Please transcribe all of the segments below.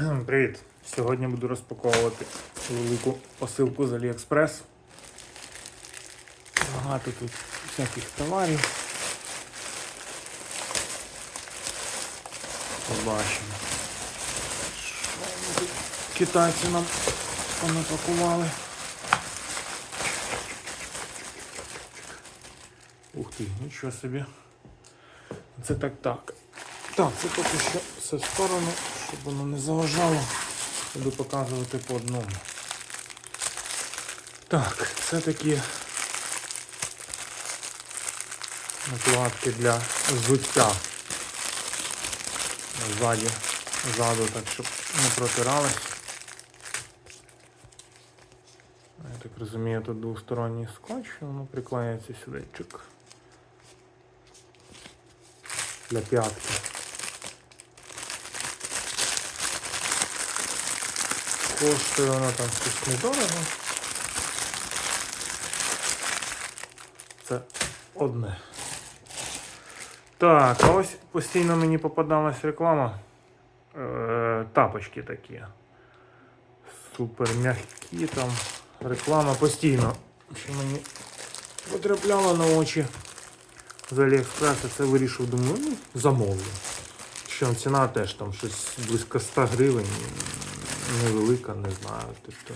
Привіт! Сьогодні буду розпаковувати велику посилку з Aliexpress. Багато тут всяких товарів. Побачимо. Що тут китайці нам понапакували. Ух ти, нічого собі. Це так так. Так, це поки що все в сторону, щоб воно не заважало. Буду показувати по одному. Так, це такі накладки для взуття. Ззаді, ззаду, так, щоб не протирались. Я так розумію, тут двосторонній скотч, воно приклеюється сюди. Чик. Для п'ятки. Коштує воно там щось недорого. Це одне. Так, а ось постійно мені попадалась реклама. Е, тапочки такі. Супер м'які там. Реклама постійно. Що мені потрапляла на очі з Аліекспреса, це вирішив, думаю, ну, замовлю. Що ціна теж там щось близько 100 гривень. Невелика, не знаю. Тобто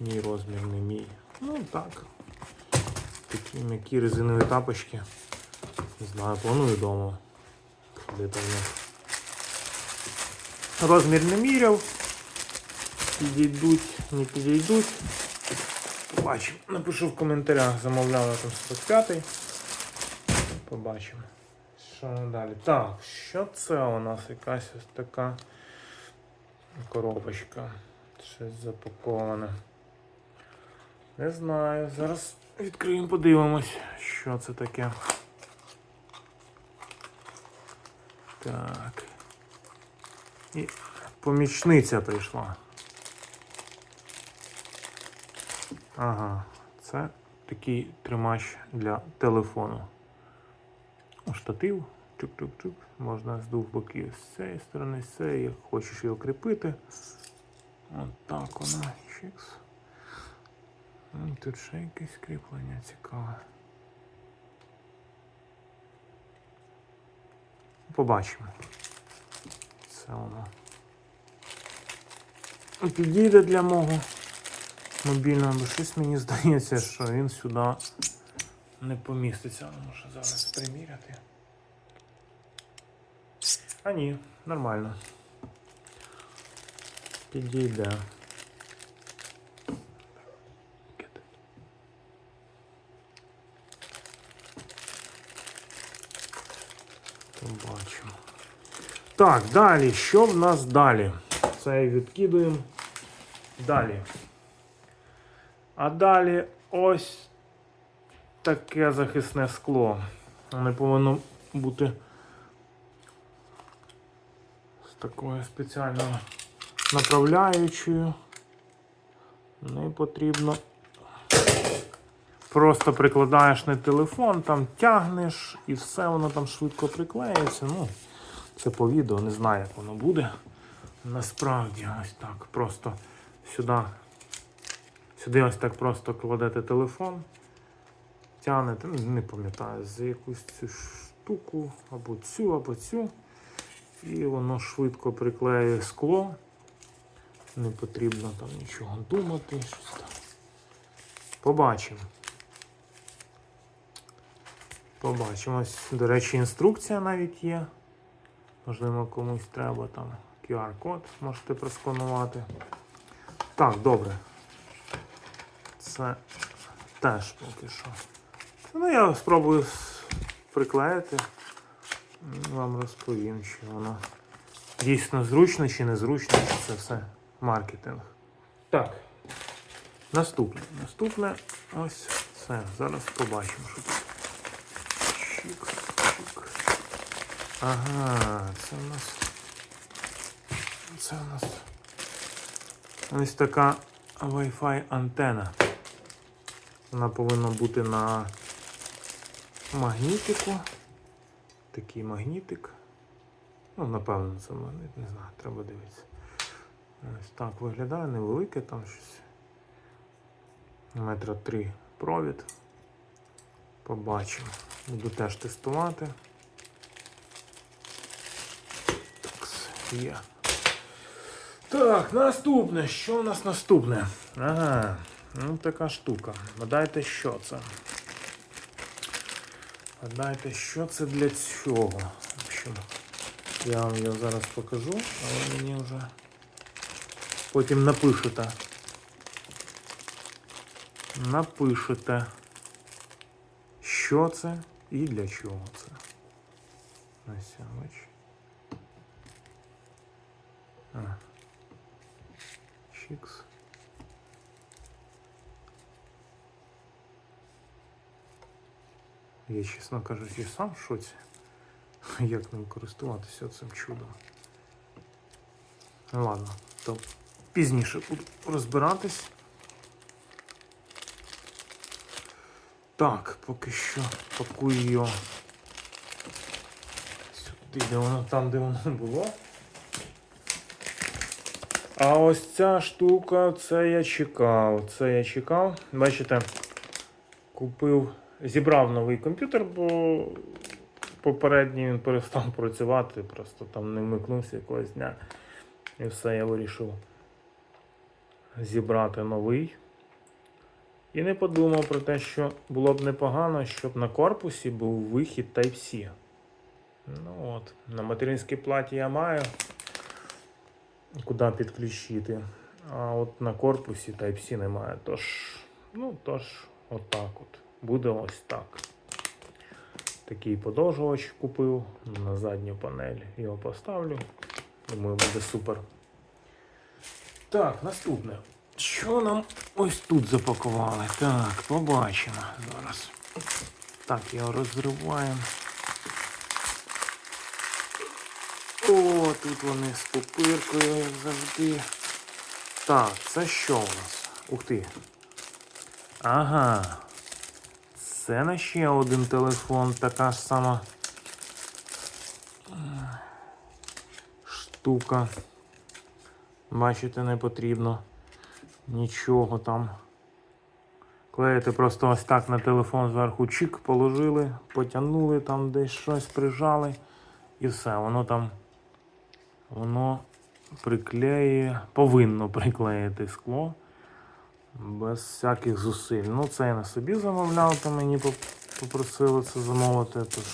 мій розмір не мій. Ну так. Такі м'які резинові тапочки. Не знаю, планую вдома. Ходити в них. Розмір не міряв. Підійдуть, не підійдуть. Побачимо. Напишу в коментарях, замовляла там 45-й. Побачимо. Що далі? Так, що це у нас? Якась ось така коробочка. Щось запаковане. Не знаю. Зараз відкриємо, подивимось, що це таке. Так. І помічниця прийшла. Ага, це такий тримач для телефону. Штатив. Чук-чук-чук. Можна з двох боків з цієї сторони, з цієї, як хочеш його кріпити. От так воно. Чикс. Тут ще якесь кріплення цікаве. Побачимо. Це воно. Підійде для мого мобільного, бо щось мені здається, що він сюди не поміститься. Ну, Можу зараз приміряти. А ні, нормально. Підійде. Побачимо. Так, далі. Що в нас далі? Це відкидуємо. Далі. А далі ось таке захисне скло. Воно повинно бути такою спеціальною направляючою. Не потрібно. Просто прикладаєш на телефон, там тягнеш і все воно там швидко приклеїться. Ну, це по відео, не знаю, як воно буде. Насправді, ось так. Просто сюди. Сюди ось так просто кладете телефон, тягнете, ну, не пам'ятаю, за якусь цю штуку, або цю, або цю. І воно швидко приклеює скло. Не потрібно там нічого думати. Щось там. Побачимо. Побачимо. До речі, інструкція навіть є. Можливо, комусь треба там QR-код можете просканувати. Так, добре. Це теж поки що. Ну, я спробую приклеїти. Вам розповім, чи воно дійсно зручно чи незручно, чи це все маркетинг. Так. Наступне. Наступне ось це. Зараз побачимо, що тут. Чик, чик. Ага, це у нас. Це у нас ось така Wi-Fi антена. Вона повинна бути на магнітику. Такий магнітик. Ну, напевно, це магніт, не знаю, треба дивитися. Ось так виглядає, невелике там щось. Метра три провід. Побачимо. Буду теж тестувати. Так, є. Так, наступне. Що у нас наступне? Ага, ну така штука. Гадайте, що це? Гадайте, що це для цього? В общем, я вам його зараз покажу, але мені вже потім напишете. Напишете, що це і для чого це. Ось, бач. Я, чесно кажучи, сам в шоці. Як ним користуватися цим чудом. Ладно, то пізніше буду розбиратись. Так, поки що пакую його сюди, де воно там, де воно було. А ось ця штука, це я чекав. Це я чекав. Бачите, купив, зібрав новий комп'ютер, бо попередній він перестав працювати, просто там не вмикнувся якогось дня. І все, я вирішив зібрати новий. І не подумав про те, що було б непогано, щоб на корпусі був вихід Type-C. Ну от, на материнській платі я маю куди підключити. А от на корпусі Type-C немає. Тож, ну, тож, отак от. Буде ось так. Такий подовжувач купив на задню панель. Його поставлю. Думаю, буде супер. Так, наступне. Що нам ось тут запакували? Так, побачимо зараз. Так, його розриваємо. О, тут вони з пупиркою, як завжди. Так, це що у нас? Ух ти. Ага. Це на ще один телефон, така ж сама е, штука. Бачите, не потрібно нічого там. Клеїти просто ось так на телефон зверху чик положили, потягнули там десь щось прижали і все, воно там воно приклеює, повинно приклеїти скло без всяких зусиль. Ну, це я на собі замовляв, то мені попросили це замовити, тож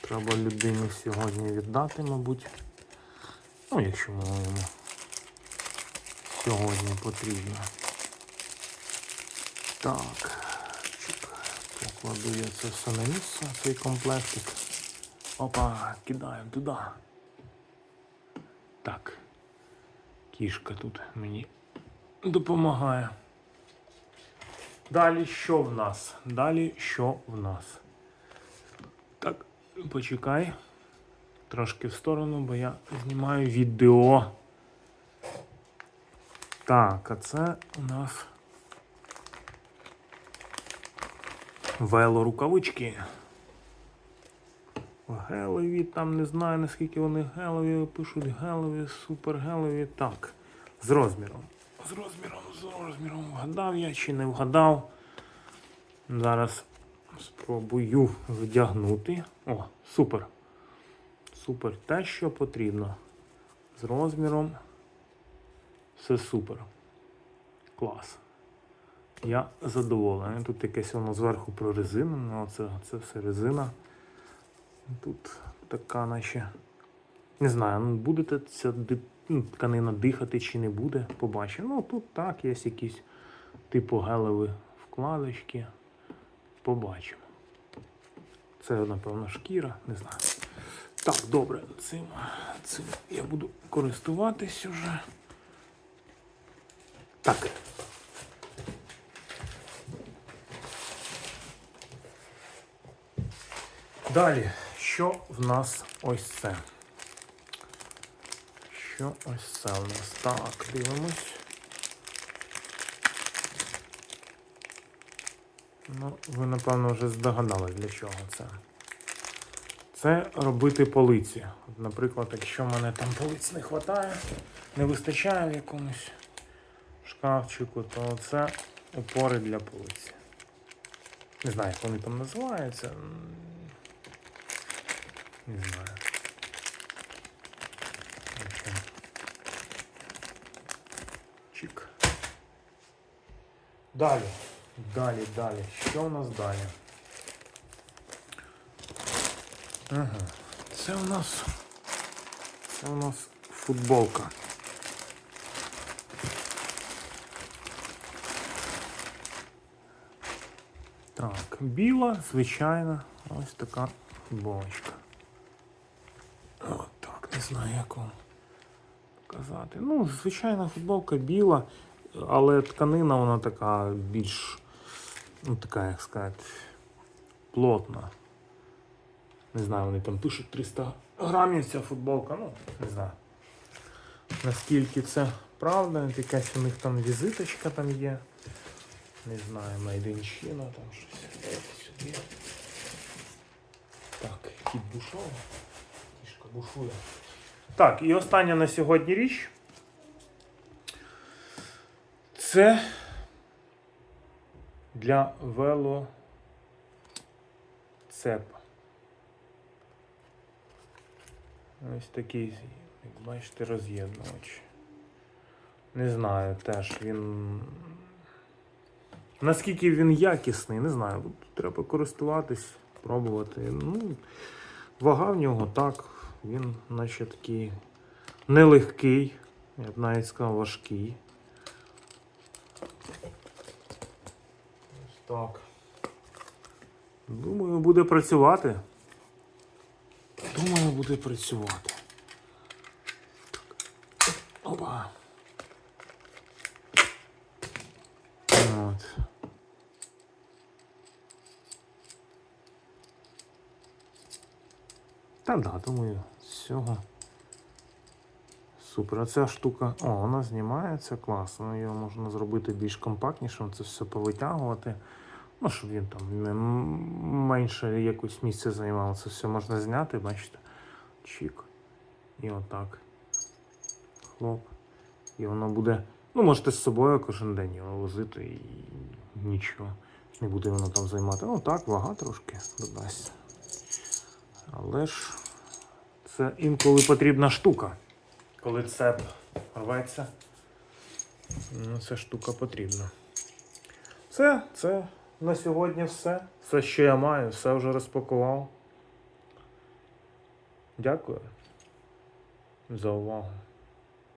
треба людині сьогодні віддати, мабуть. Ну, якщо воно сьогодні потрібно. Так, покладу я це все на місце, цей комплектик. Опа, кидаємо туди. Так. Кішка тут мені допомагає. Далі що в нас? Далі що в нас? Так, почекай. Трошки в сторону, бо я знімаю відео. Так, а це у нас велорукавички. Гелові, там не знаю наскільки вони гелові, пишуть гелові, супер гелові. Так, з розміром. З розміром, з розміром. Вгадав я чи не вгадав. Зараз спробую вдягнути. О, супер. Супер. Те, що потрібно. З розміром. Все супер. Клас. Я задоволений. Тут якесь воно зверху прорезинене, оце це все резина. Тут така наче. Не знаю, ну буде ця ди- ну, тканина дихати чи не буде, побачимо. Ну тут так, є якісь типу гелеві вкладочки. Побачимо. Це, напевно, шкіра, не знаю. Так, добре, цим, цим я буду користуватись уже. Так. Далі, що в нас ось це? Що ось це у нас? Так, дивимось. Ну, ви, напевно, вже здогадали, для чого це. Це робити полиці. От, наприклад, якщо в мене там полиць не вистачає, не вистачає в якомусь шкафчику, то це опори для полиці. Не знаю, як вони там називаються. Не знаю. В общем, Чик. Далі. Далі, далі. Що у нас далі? Ага. Це у нас. Це у нас футболка. Так, біла, звичайна, ось така футболочка. От так, не знаю, як вам показати. Ну, звичайна футболка біла, але тканина вона така більш, ну така, як сказати, плотна. Не знаю, вони там пишуть 300 грамів ця футболка, ну, не знаю. Наскільки це правда, якась у них там візиточка там є. Не знаю, China, там щось. Так, кіт бушова. Кішка бушує. Так, і остання на сьогодні річ. Це для велоцепа. Ось такий, як бачите, роз'єднувач. Не знаю теж він. Наскільки він якісний, не знаю. Тут треба користуватись, пробувати. Ну, вага в нього так. Він наче такий нелегкий, я б навіть сказав важкий. Ось так. Думаю, буде працювати. Думаю, буде працювати. Опа. От. Та да, думаю, з цього. Супер. А ця штука. О, вона знімається класно. Його можна зробити більш компактнішим, це все повитягувати. Ну, щоб він там не менше якось місця займав. Це все можна зняти, бачите? Чік. І отак. Хлоп. І воно буде. Ну, можете з собою кожен день його возити і нічого. Не буде воно там займати. Ну так, вага трошки додасться. Але ж це інколи потрібна штука. Коли цеп рветься, ну, ця штука потрібна. Все, це на сьогодні все. Все, що я маю, все вже розпакував. Дякую за увагу.